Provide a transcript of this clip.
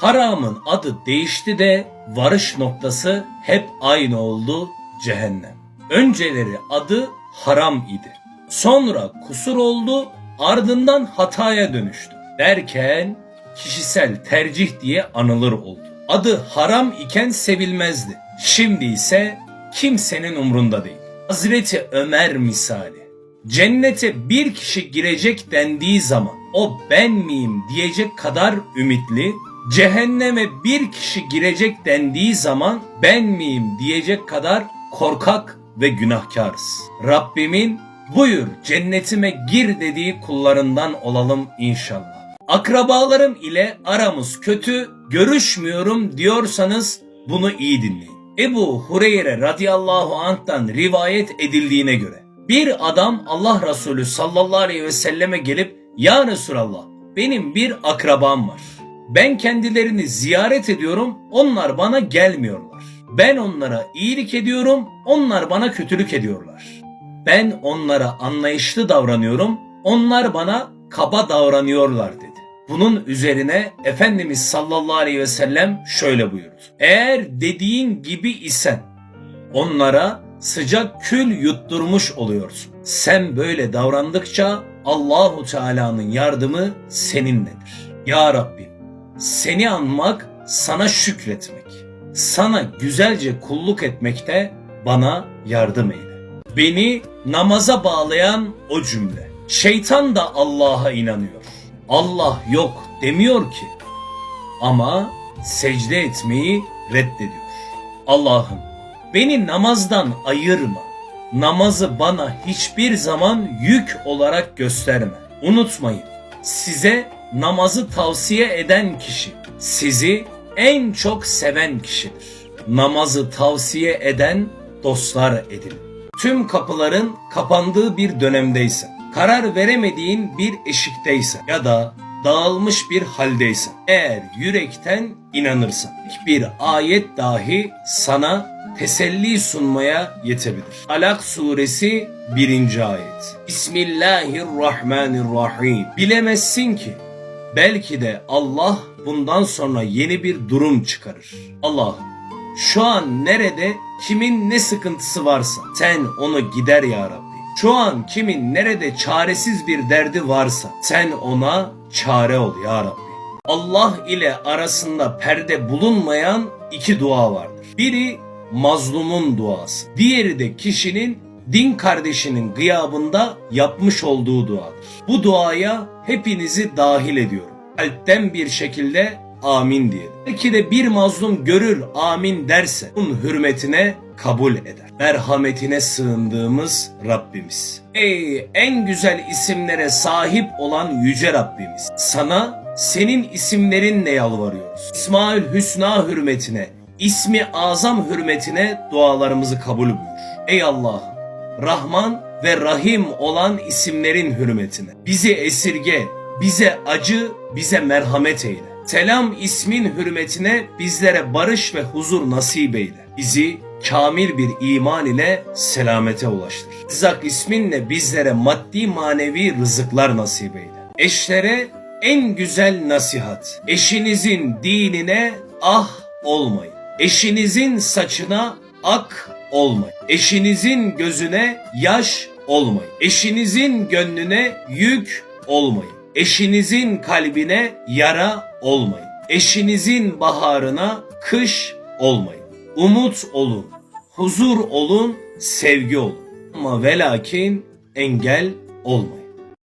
Haramın adı değişti de varış noktası hep aynı oldu cehennem. Önceleri adı haram idi. Sonra kusur oldu ardından hataya dönüştü. Derken kişisel tercih diye anılır oldu. Adı haram iken sevilmezdi. Şimdi ise kimsenin umrunda değil. Hazreti Ömer misali. Cennete bir kişi girecek dendiği zaman o ben miyim diyecek kadar ümitli, cehenneme bir kişi girecek dendiği zaman ben miyim diyecek kadar korkak ve günahkarız. Rabbimin buyur cennetime gir dediği kullarından olalım inşallah. Akrabalarım ile aramız kötü, görüşmüyorum diyorsanız bunu iyi dinleyin. Ebu Hureyre radıyallahu anh'tan rivayet edildiğine göre bir adam Allah Resulü sallallahu aleyhi ve selleme gelip Ya Resulallah benim bir akrabam var. Ben kendilerini ziyaret ediyorum onlar bana gelmiyorlar. Ben onlara iyilik ediyorum onlar bana kötülük ediyorlar. Ben onlara anlayışlı davranıyorum onlar bana kaba davranıyorlar dedi. Bunun üzerine Efendimiz sallallahu aleyhi ve sellem şöyle buyurdu. Eğer dediğin gibi isen onlara sıcak kül yutturmuş oluyorsun. Sen böyle davrandıkça Allahu Teala'nın yardımı seninledir. Ya Rabbim seni anmak sana şükretmek. Sana güzelce kulluk etmekte bana yardım eyle. Beni namaza bağlayan o cümle. Şeytan da Allah'a inanıyor. Allah yok demiyor ki. Ama secde etmeyi reddediyor. Allah'ım beni namazdan ayırma. Namazı bana hiçbir zaman yük olarak gösterme. Unutmayın size namazı tavsiye eden kişi sizi en çok seven kişidir. Namazı tavsiye eden dostlar edin. Tüm kapıların kapandığı bir dönemdeysen, karar veremediğin bir eşikteysen ya da dağılmış bir haldeysen, eğer yürekten inanırsan, bir ayet dahi sana teselli sunmaya yetebilir. Alak suresi 1. ayet. Bismillahirrahmanirrahim. Bilemezsin ki belki de Allah bundan sonra yeni bir durum çıkarır. Allah şu an nerede kimin ne sıkıntısı varsa sen onu gider ya Rabbi. Şu an kimin nerede çaresiz bir derdi varsa sen ona çare ol ya Rabbi. Allah ile arasında perde bulunmayan iki dua vardır. Biri mazlumun duası. Diğeri de kişinin din kardeşinin gıyabında yapmış olduğu duadır. Bu duaya hepinizi dahil ediyorum. Kalpten bir şekilde amin diyelim. Belki de bir mazlum görür amin derse onun hürmetine kabul eder. Merhametine sığındığımız Rabbimiz. Ey en güzel isimlere sahip olan yüce Rabbimiz. Sana senin isimlerinle yalvarıyoruz. İsmail Hüsna hürmetine, ismi azam hürmetine dualarımızı kabul buyur. Ey Allah, Rahman ve Rahim olan isimlerin hürmetine. Bizi esirge, bize acı, bize merhamet eyle. Selam ismin hürmetine bizlere barış ve huzur nasip eyle. Bizi kamil bir iman ile selamete ulaştır. Zak isminle bizlere maddi manevi rızıklar nasip eyle. Eşlere en güzel nasihat. Eşinizin dinine ah olmayın. Eşinizin saçına ak olmayın. Eşinizin gözüne yaş olmayın. Eşinizin gönlüne yük olmayın. Eşinizin kalbine yara olmayın. Eşinizin baharına kış olmayın. Umut olun, huzur olun, sevgi olun. Ama velakin engel olmayın.